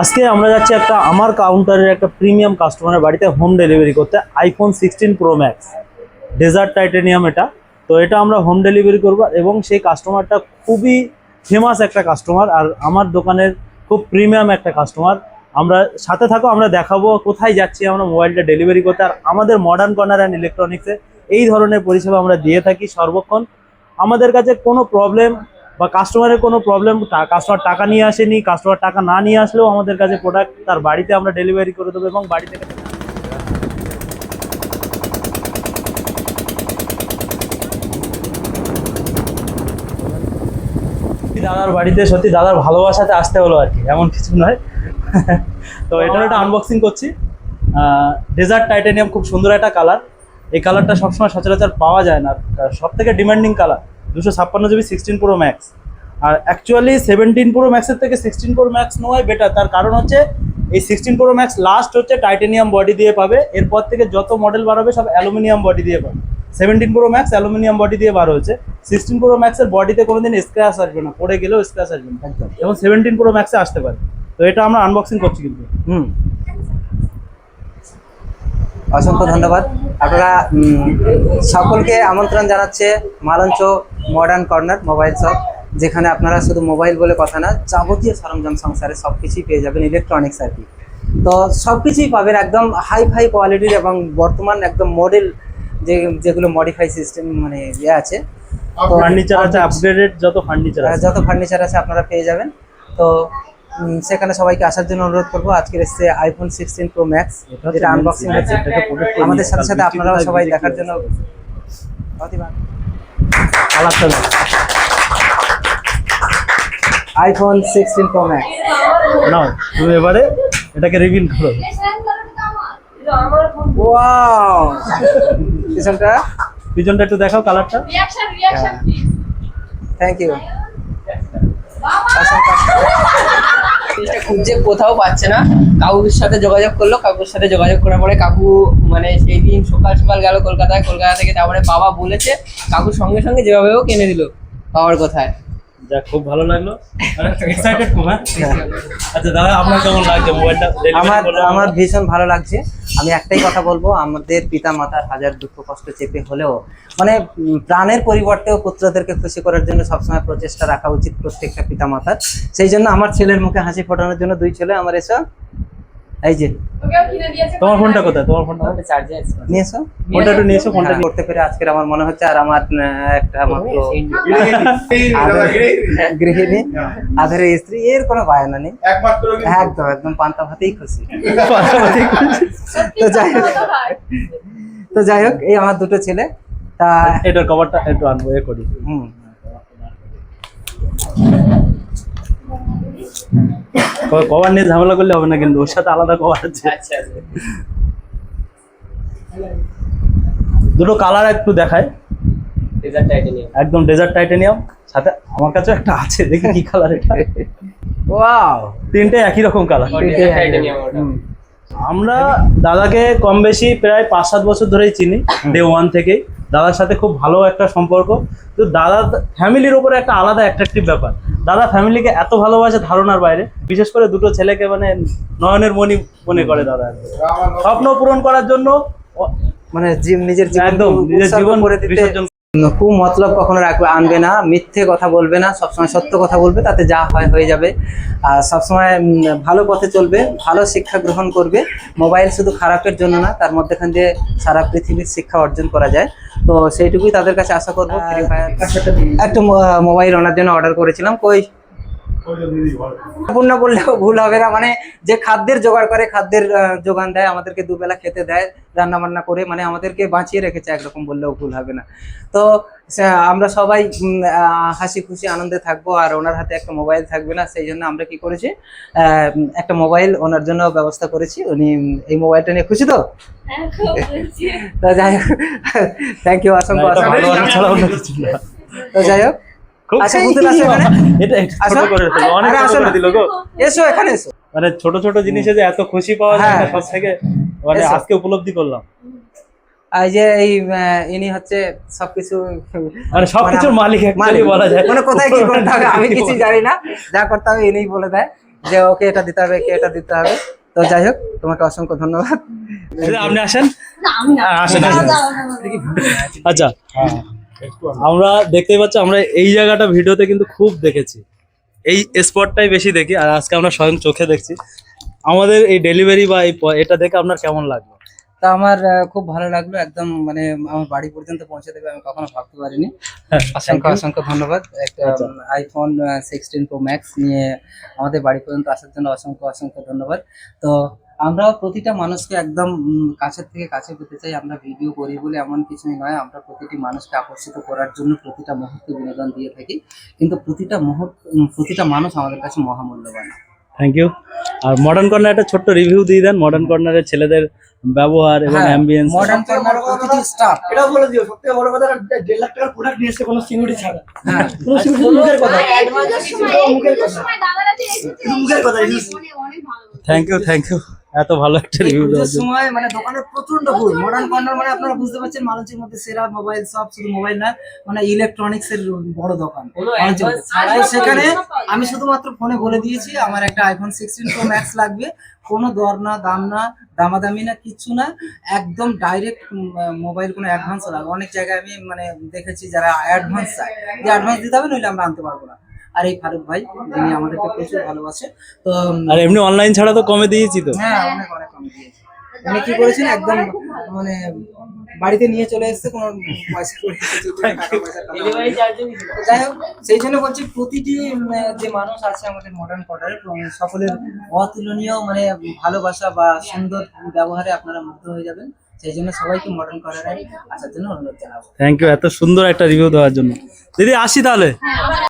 আজকে আমরা যাচ্ছি একটা আমার কাউন্টারের একটা প্রিমিয়াম কাস্টমারের বাড়িতে হোম ডেলিভারি করতে iPhone sixteen Pro Max desert titanium এটা। তো এটা আমরা হোম ডেলিভারি করব এবং সেই কাস্টমারটা খুবই ফেমাস একটা কাস্টমার আর আমার দোকানের খুব প্রিমিয়াম একটা কাস্টমার আমরা সাথে থাকো, আমরা দেখাবো কোথায় যাচ্ছি আমরা মোবাইলটা ডেলিভারি করতে আর আমাদের মডার্ন কর্নার অ্যান্ড ইলেকট্রনিক্সে এই ধরনের পরিষেবা আমরা দিয়ে থাকি সর্বক্ষণ। আমাদের কাছে কোনো প্রবলেম বা কাস্টমারের কোনো প্রবলেম কাস্টমার টাকা নিয়ে আসেনি কাস্টমার টাকা না নিয়ে আসলেও আমাদের কাছে প্রোডাক্ট তার বাড়িতে আমরা ডেলিভারি করে দেবো এবং বাড়ি থেকে দাদার বাড়িতে, সত্যি দাদার ভালোবাসাতে আসতে হলো আর কি, এমন কিছু নয়। তো এটার একটা আনবক্সিং করছি। ডেজার্ট টাইটানিয়াম খুব সুন্দর একটা কালার এই কালারটা সবসময় সচরাচর পাওয়া যায় না। সব থেকে ডিমান্ডিং কালার দুশো ছাপ্পান্ন জিবি সিক্সটিন প্রো ম্যাক্স আর অ্যাকচুয়ালি সেভেন্টিন প্রো ম্যাক্সের থেকে সিক্সটিন প্রো ম্যাক্স নেওয়াই বেটার তার কারণ হচ্ছে এই সিক্সটিন প্রো ম্যাক্স লাস্ট হচ্ছে টাইটেনিয়াম বডি দিয়ে পাবে। এরপর থেকে যত মডেল বার হবে সব অ্যালুমিনিয়াম বডি দিয়ে পাবে। Seventeen Pro Max aluminium body দিয়ে বার হয়েছে। সিক্সটিন প্রো ম্যাক্সের বডিতে কোনোদিন স্ক্র্যাচ আসবে না পড়ে গেলেও স্ক্র্যাচ আসবে না। এবং সেভেন্টিন প্রো ম্যাক্সে আসতে পারে। তো এটা আমরা আনবক্সিং করছি কিন্তু। হুম। অসংখ্য ধন্যবাদ। আপনারা সকলকে আমন্ত্রণ জানাচ্ছে Malancha modern corner mobile shop যেখানে আপনারা শুধু মোবাইল বলে কথা না যাবতীয় সরঞ্জাম সংসারে সব কিছুই পেয়ে যাবেন ইলেকট্রনিক্স আর কি। তো সব কিছুই পাবেন একদম হাই ফাই কোয়ালিটির এবং বর্তমান একদম মডেল যে যেগুলো মডিফাই সিস্টেম মানে ইয়ে আছে। তো ফার্নিচার আছে আপগ্রেডেড যত ফার্নিচার আছে। যত ফার্নিচার আছে আপনারা পেয়ে যাবেন। তো সেখানে সবাইকে আসার জন্য অনুরোধ করব আজকের এসছে আইফোন সিক্সটিন প্রো ম্যাক্স যেটা আনবক্সিং হচ্ছে। আমাদের সাথে সাথে আপনারাও সবাই দেখার জন্য আইফোন সিক্সটিন প্রো ম্যাক্স নাও তুমি এবারে এটাকে রিভিল করো। ওয়াও পিছনটা? পিছনটা একটু দেখাও কালারটা থ্যাংক ইউ খুঁজছে কোথাও পাচ্ছে না কাকুর সাথে যোগাযোগ করল কাকুর সাথে যোগাযোগ করার পরে কাকু মানে সেই দিন সকাল সকাল গেল কলকাতায় কলকাতা থেকে তারপরে বাবা বলেছে কাকুর সঙ্গে সঙ্গে যেভাবে হোক কিনে দিল বাবার কোথায়। যাক খুব ভালো লাগল। এক্সাইটেড খুব হ্যাঁ। আচ্ছা দাদা আপনার কেমন লাগছে মোবাইলটা? আমার আমার ভীষণ ভালো লাগছে। আমি একটাই কথা বলব আমাদের পিতা মাতার হাজার দুঃখ কষ্ট চেপে হলেও মানে প্রাণের পরিবর্তেও পুত্রদেরকে খুশি করার জন্য সবসময় প্রচেষ্টা রাখা উচিত প্রত্যেকটা পিতা মাতার। সেই জন্য আমার ছেলের মুখে হাসি ফোটানোর জন্য দুই ছেলে আমার এসো। এই যে। ওকেও কিনে দিয়েছে তোমার ফোনটা কোথায়? তোমার ফোনটা চার্জে আছে। নিয়ে এসো ফোনটা একটু নিয়ে এসো ফোনটা হ্যাঁ, করতে পেরে আজকের আমার মনে হচ্ছে আর আমার একটা মাত্র গৃহিণী। আধারে স্ত্রী এর কোনো বায়না নেই। একদম একদম পান্তা ভাতেই খুশি। তো যাই হোক। তো যাই হোক এই আমার দুটো ছেলে তা এটার কভারটা একটু আনব এ করি। হুম। কভার নিয়ে ঝামেলা করলে হবে না কিন্তু ওর সাথে আলাদা কভার আছে। আচ্ছা দুটো কালার একটু দেখায় একদম ডেজার্ট টাইটেনিয়াম সাথে আমার কাছে একটা আছে দেখি কি কালার এটা। ওয়াও তিনটে একই রকম কালার ডেজার্ট টাইটেনিয়াম ওটা। আমরা দাদাকে কম বেশি প্রায় পাঁচ সাত বছর ধরেই চিনি ডে ওয়ান থেকেই। দাদার সাথে খুব ভালো একটা সম্পর্ক। তো দাদা ফ্যামিলির উপরে একটা আলাদা অ্যাট্রাকটিভ ব্যাপার। দাদা ফ্যামিলিকে এত ভালোবাসে ধারণার বাইরে। বিশেষ করে দুটো ছেলেকে মানে নয়নের মনি মনে করে দাদা। স্বপ্ন পূরণ করার জন্য মানে নিজের জীবন একদম নিজের জীবন বিসর্জন কু মতলব কখনো রাখবে আনবে না মিথ্যে কথা বলবে না সবসময় সত্য কথা বলবে তাতে যা হয় হয়ে যাবে। আর সবসময় ভালো পথে চলবে ভালো শিক্ষা গ্রহণ করবে মোবাইল শুধু খারাপের জন্য না তার মধ্যেখান দিয়ে সারা পৃথিবীর শিক্ষা অর্জন করা যায়। তো সেইটুকুই তাদের কাছে আশা করব একটা মোবাইল ওনার জন্য অর্ডার করেছিলাম কই পূর্ণ বললেও ভুল হবে না। মানে যে খাদ্যের জোগাড় করে খাদ্যের যোগান দেয় আমাদেরকে দুবেলা খেতে দেয় রান্না বান্না করে মানে আমাদেরকে বাঁচিয়ে রেখেছে একরকম বললেও ভুল হবে না। তো আমরা সবাই হাসি খুশি আনন্দে থাকব আর ওনার হাতে একটা মোবাইল থাকবে না সেই জন্য আমরা কি করেছি একটা মোবাইল ওনার জন্য ব্যবস্থা করেছি। উনি এই মোবাইলটা নিয়ে খুশি তো? হ্যাঁ। তো যাই হোক থ্যাংক ইউ অসংখ্য অসংখ্য। তো যাই হোক আচ্ছা, এখানে? এসো মানে ছোট ছোট জিনিসে যে এত খুশি পাওয়া যায় হ্যাঁ। সব থেকে মানে আজকে উপলব্ধি করলাম। এই যে এই ইনি হচ্ছে সবকিছু মানে সবকিছুর মালিক actually বলা যায়। মানে কোথায় কি করতে হবে আমি কিছু জানি না। যা করতে হবে ইনিই বলে দেয় যে ওকে এটা দিতে হবে কে এটা দিতে হবে। তো যাই হোক তোমাকে অসংখ্য ধন্যবাদ। আপনি আসেন? না আমি না। হ্যাঁ, আসেন। আচ্ছা। আমরা দেখতেই পাচ্ছি আমরা এই জায়গাটা ভিডিওতে কিন্তু খুব দেখেছি। এই স্পটটাই বেশি দেখি আর আজকে আমরা স্বয়ং চোখে দেখছি। আমাদের এই ডেলিভারি বা এই প- এটা দেখে আপনার কেমন লাগল? তা আমার খুব ভালো লাগল একদম মানে আমার বাড়ি পর্যন্ত পৌঁছে দেবে আমি কখনো ভাবতে পারিনি। অসংখ্য অসংখ্য ধন্যবাদ। একটা। আইফোন সিক্সটিন প্রো ম্যাক্স নিয়ে আমাদের বাড়ি পর্যন্ত আসার জন্য অসংখ্য অসংখ্য ধন্যবাদ। তো আমরাও প্রতিটা মানুষকে একদম কাছের থেকে কাছে পেতে চাই আমরা ভিডিও করি বলে এমন কিছুই নয় আমরা প্রতিটি মানুষকে আকর্ষিত করার জন্য প্রতিটা মুহূর্তে বিনোদন দিয়ে থাকি কিন্তু প্রতিটা মুহূর্ত প্রতিটা মানুষ আমাদের কাছে মহামূল্যবান থ্যাংক ইউ আর মডার্ন কর্নার একটা ছোট্ট রিভিউ দিয়ে দেন মডার্ন কর্নারের ছেলেদের ব্যবহার এবং হ্যাঁ, অ্যাম্বিয়েন্স মডার্ন কর্নার প্রতিটি স্টাফ এটাও বলে দিও সবথেকে বড় কথা দেড় লাখ টাকার প্রোডাক্ট নিয়ে এসছে কোনো সিকিউরিটি ছাড়া হ্যাঁ কোনো সিকিউরিটি মুখের কথা মুখের কথা, অনেক ভালো থ্যাংক ইউ থ্যাংক ইউ এত ভালো একটা রিভিউ দেওয়ার সময় মানে দোকানের প্রচণ্ড ভিড় মডার্ন কর্নার মানে আপনারা বুঝতে পারছেন মালঞ্চির মধ্যে সেরা মোবাইল সব শুধু মোবাইল না মানে ইলেকট্রনিক্স এর বড় দোকান সেখানে। আমি শুধুমাত্র ফোনে বলে দিয়েছি আমার একটা আইফোন সিক্সটিন প্রো ম্যাক্স লাগবে। কোনো দর না দাম না দামাদামি না কিচ্ছু না একদম ডাইরেক্ট মোবাইল কোনো অ্যাডভান্স লাগবে। অনেক জায়গায় আমি মানে দেখেছি যারা অ্যাডভান্স চায়। যে অ্যাডভান্স দিতে হবে নইলে আমরা আনতে পারব না। আর এই ফারুক ভাই যিনি আমাদেরকে প্রচুর ভালোবাসে। তো আর এমনি অনলাইন ছাড়া তো কমে দিয়েছি তো। হ্যাঁ অনেক অনেক কম দিয়েছে। উনি কি করেছেন? একদম মানে বাড়িতে নিয়ে চলে এসেছে কোনো পয়সা যাই হোক সেই জন্য বলছি প্রতিটি যে মানুষ আছে আমাদের মডার্ন কোয়ার্টারে সকলের অতুলনীয় মানে ভালোবাসা বা সুন্দর ব্যবহারে আপনারা মুগ্ধ হয়ে যাবেন। সেই জন্য সবাইকে মডার্ন কোয়ার্টারে আসার জন্য অনুরোধ জানাব। থ্যাংক ইউ এত সুন্দর একটা রিভিউ দেওয়ার জন্য। দিদি আসি তাহলে। হ্যাঁ